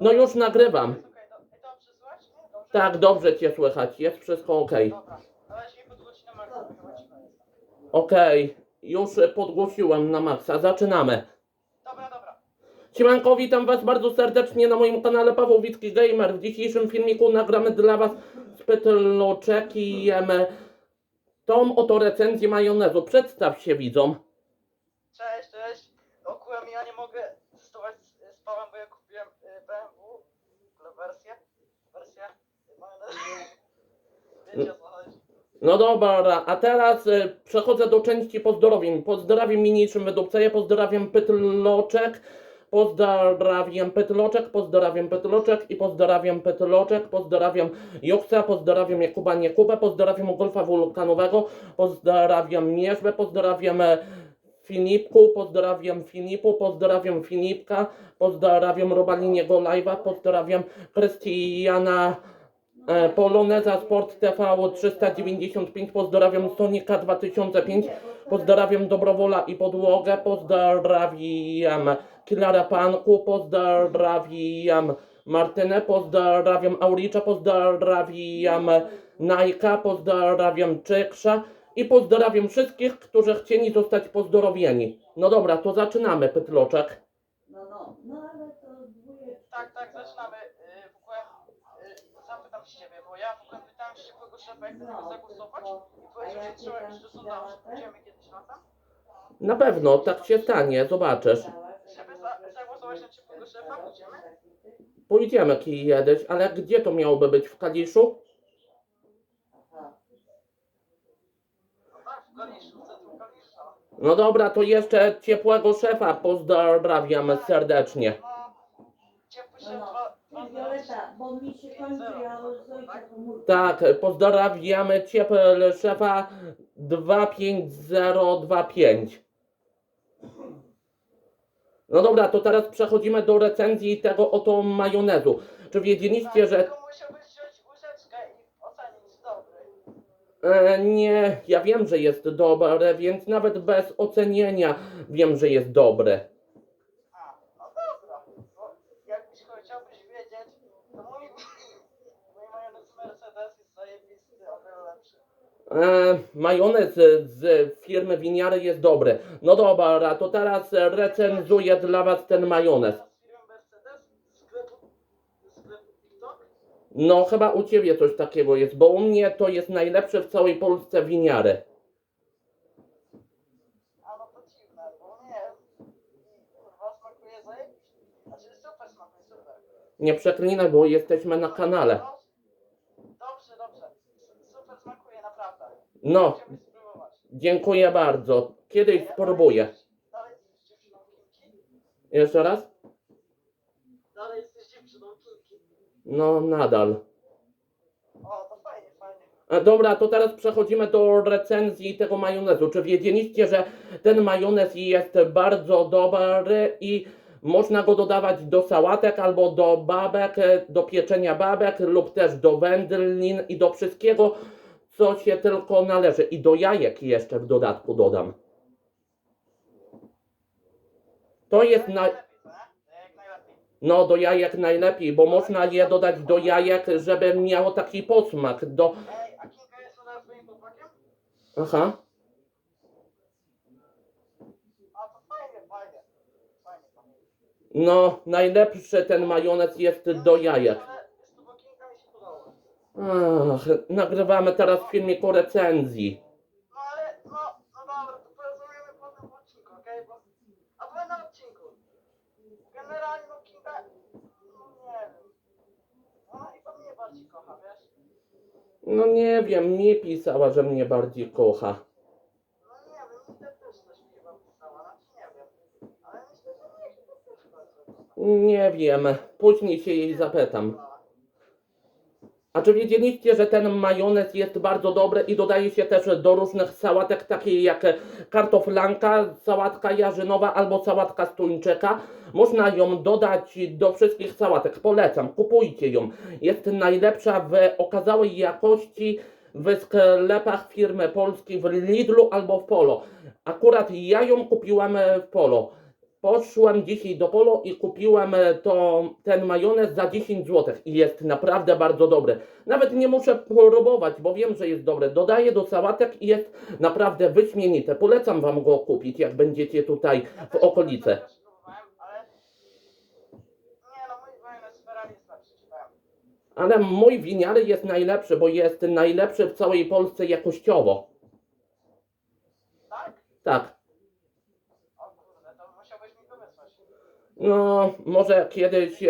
No już nagrywam. Tak, dobrze cię słychać, jest wszystko ok. Wychodzimy. Okej, już podgłosiłem na maksa, zaczynamy. Dobra, dobra. Siemanko, witam was bardzo serdecznie na moim kanale Paweł Wicki Gamer. W dzisiejszym filmiku nagramy dla was z Petloczkiem tą oto recenzję majonezu. Przedstaw się widzom. Cześć, cześć. Okułem ja nie mogę testować z, z Pawłem, bo ja kupiłem y, BMW, w ogóle wersję, wersję, majonez. Wiecie o co chodzi. No dobra, a teraz e, przechodzę do części pozdrowień. Pozdrawiam mniejszym wydupceje, pozdrawiam Pytloczek, pozdrawiam Pytloczek, pozdrawiam Pytloczek i pozdrawiam Pytloczek, pozdrawiam Joksa, pozdrawiam Jakuba Niekubę, pozdrawiam Golfa Wulkanowego, pozdrawiam Mierzwę, pozdrawiam e, Filipku, pozdrawiam Filipu, pozdrawiam Filipka, pozdrawiam Robaliniego Live'a, pozdrawiam Krystiana Poloneza Sport TV 395, pozdrawiam Sonika 2005, pozdrawiam Dobrowola i Podłogę, pozdrawiam Kilara Panku, pozdrawiam Martynę, pozdrawiam Auricza, pozdrawiam Najka, pozdrawiam Czyksza i pozdrawiam wszystkich, którzy chcieli zostać pozdrowieni. No dobra, to zaczynamy, Pytloczek. No, no, no ale to dwóje. Tak, tak, zaczynamy. Y, w ogóle y, sam pytam się ciebie, bo ja w ogóle pytałem się ciepłego szefa, jak chcemy zagłosować i powiedział, że trzeba iść do sondażu. Pójdziemy kiedyś na to? Na pewno, tak się stanie, zobaczysz. Żeby za, zagłosować na ciepłego szefa, pójdziemy? Pójdziemy kiedyś, ale gdzie to miałoby być? W Kaliszu? No tak, w Kaliszu, w centrum Kalisza. No dobra, to jeszcze ciepłego szefa pozdrawiam serdecznie. No, ciepły No, szef, no. dwa, Violeta, bo mi się kończy, ja z ojca. Tak, pozdrawiamy ciepłego szefa 25025. No dobra, to teraz przechodzimy do recenzji tego oto majonezu. Czy wiedzieliście, że... Tylko musiałbyś wziąć łyżeczkę i ocenić, dobry. E, nie, ja wiem, że jest dobre, więc nawet bez ocenienia wiem, że jest dobre. A, no dobra. Bo jakbyś chciałbyś wiedzieć, to mój, mój majonez Mercedes jest zajebisty, o wiele lepszy. E, majonez z firmy Winiary jest dobry. No dobra, to teraz recenzuję dla was ten majonez. No chyba u ciebie coś takiego jest, bo u mnie to jest najlepsze w całej Polsce Winiary. No. Znaczy super smakuje, super. Nie przeklinaj, bo jesteśmy na kanale. Dobrze, dobrze. Super smakuje, naprawdę. No, dziękuję bardzo. Kiedyś spróbuję. Jeszcze raz? Dalej. No, nadal. O, to fajnie, fajnie. Dobra, to teraz przechodzimy do recenzji tego majonezu. Czy wiedzieliście, że ten majonez jest bardzo dobry i można go dodawać do sałatek albo do babek, do pieczenia babek lub też do wędlin i do wszystkiego, co się tylko należy. I do jajek jeszcze w dodatku dodam. To jest na... No, do jajek najlepiej, bo można je dodać do jajek, żeby miało taki posmak. Do... Aha. No, najlepszy ten majonez jest do jajek. Ale jest to, bo Kinka mi się podoba. Ach, nagrywamy teraz filmik o recenzji. No ale, no, no dobra, to porozumiemy potem w odcinku, okej? Bo... A na odcinku. Generalnie, no Kinga, no nie wiem. Ona chyba mnie bardziej kocha, wiesz? No nie wiem, mi pisała, że mnie bardziej kocha. No nie wiem, mi też coś mi chyba pisała, znaczy nie wiem. Ale myślę, że mnie chyba też bardzo. Nie wiem, później się jej zapytam. A czy wiedzieliście, że ten majonez jest bardzo dobry i dodaje się też do różnych sałatek, takich jak kartoflanka, sałatka jarzynowa albo sałatka z tuńczyka? Można ją dodać do wszystkich sałatek. Polecam, kupujcie ją. Jest najlepsza w okazałej jakości w sklepach firmy polskiej w Lidlu albo w Polo. Akurat ja ją kupiłem w Polo. Poszłem dzisiaj do Polo i kupiłem e, to, ten majonez za 10 zł i jest naprawdę bardzo dobry. Nawet nie muszę próbować, bo wiem, że jest dobry. Dodaję do sałatek i jest naprawdę wyśmienite. Polecam Wam go kupić, jak będziecie tutaj w okolicy. No. Ale mój winiary jest najlepszy, bo jest najlepszy w całej Polsce jakościowo. Tak? Tak. O kurde, to musiałbyś mi to wysłać. No, może kiedyś,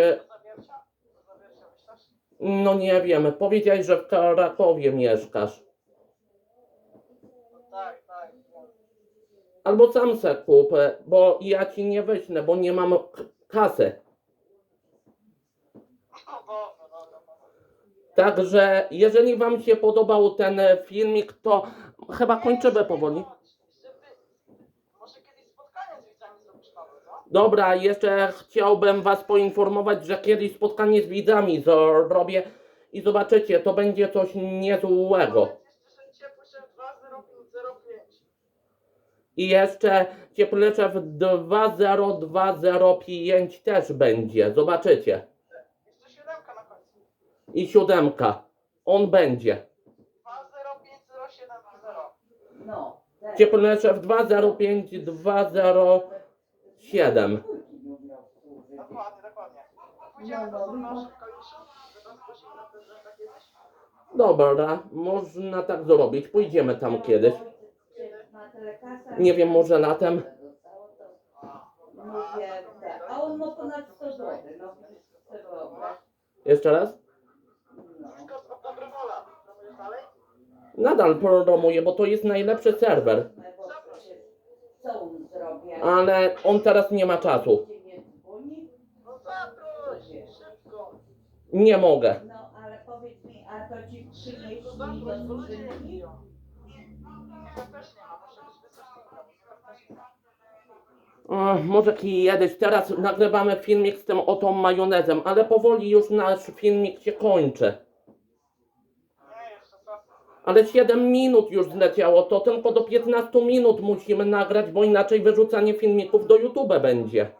no nie wiem, powiedziałeś, że w Krakowie mieszkasz. Tak, tak. Albo sam se kup, bo ja ci nie wyślę, bo nie mam kasy. Także jeżeli Wam się podobał ten filmik, to chyba kończymy powoli. Dobra, jeszcze chciałbym Was poinformować, że kiedyś spotkanie z widzami zrobię i zobaczycie, to będzie coś niezłego. I jeszcze ciepleszew 20205 też będzie, zobaczycie. Jeszcze siódemka na końcu. I siódemka, on będzie. 2050720. No. Ciepleszew 20520. Siadam. Dobra, można tak zrobić. Pójdziemy tam kiedyś. Nie wiem, może latem. Mówię. Tak. A on ma ponad 100 zł. No. Jeszcze raz? Nadal promuję, bo to jest najlepszy serwer. Ale on teraz nie ma czasu. Nie dzwoni? No zaproś, szybko. Nie mogę. No, ale powiedz mi, a to ci Szybko przynieśli do zaproś, bo ludzie nie skrzynki? piją. Ja też nie mam, muszę być wysoko. Ach, może kiedyś, teraz nagrywamy filmik z tym oto majonezem, ale powoli już nasz filmik się kończy. Ale 7 minut już zleciało, to tylko do 15 minut musimy nagrać, bo inaczej wyrzucanie filmików do YouTube będzie.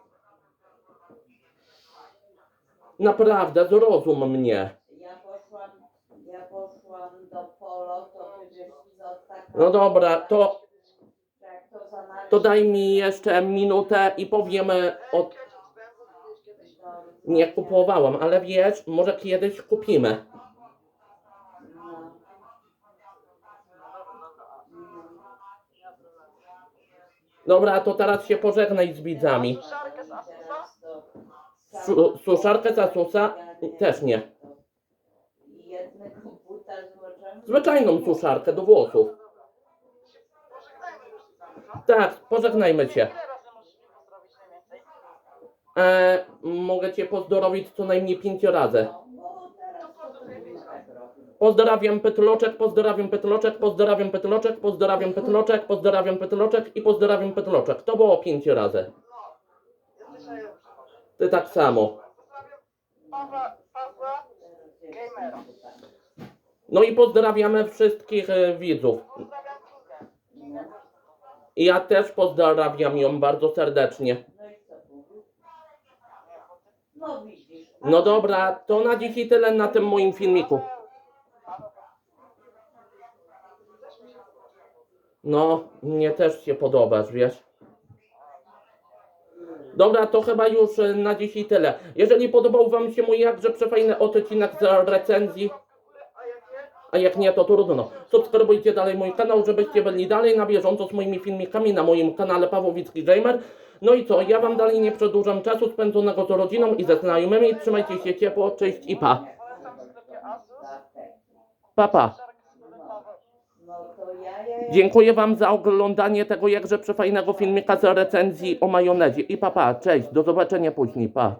Naprawdę, zrozum mnie. Ja poszłam, ja poszłam do polo, to przecież co taka... No dobra, to, Jak to daj mi jeszcze minutę i powiemy o... to- Nie kupowałam, ale wiesz, może kiedyś kupimy. No. No dobra, dobra. Mm. Nie ma problemu. Dobra, to teraz się pożegnaj z widzami. Suszarkę z Asusa? Suszarkę z? Też nie. Zwyczajną suszarkę do włosów. Pożegnajmy? Tak, pożegnajmy się. E, mogę Cię pozdrowić co najmniej pięć razy. No, bo teraz to trudno tak robić. Pozdrawiam Pytloczek, pozdrawiam Pytloczek, pozdrawiam Pytloczek, pozdrawiam Pytloczek, pozdrawiam Pytloczek i pozdrawiam Pytloczek. To było pięć razy. No. Ty tak samo. No i pozdrawiamy wszystkich e, widzów. Ja też pozdrawiam ją bardzo serdecznie. No No dobra, to na dzisiaj tyle na tym moim filmiku. No, mnie też się podobasz, wiesz. Dobra, to chyba już e, na dzisiaj tyle. Jeżeli podobał Wam się mój jakże przefajny odcinek z recenzji? A jak nie, to trudno. Subskrybujcie dalej mój kanał, żebyście byli dalej na bieżąco z moimi filmikami na moim kanale Pawłowicki Gamer. No i co, ja Wam dalej nie przedłużam czasu spędzonego z rodziną i ze znajomymi. Trzymajcie się ciepło, cześć i pa. Pa, pa. Dziękuję Wam za oglądanie tego jakże przefajnego filmika z recenzji o majonezie. I pa, pa, cześć, do zobaczenia później, pa.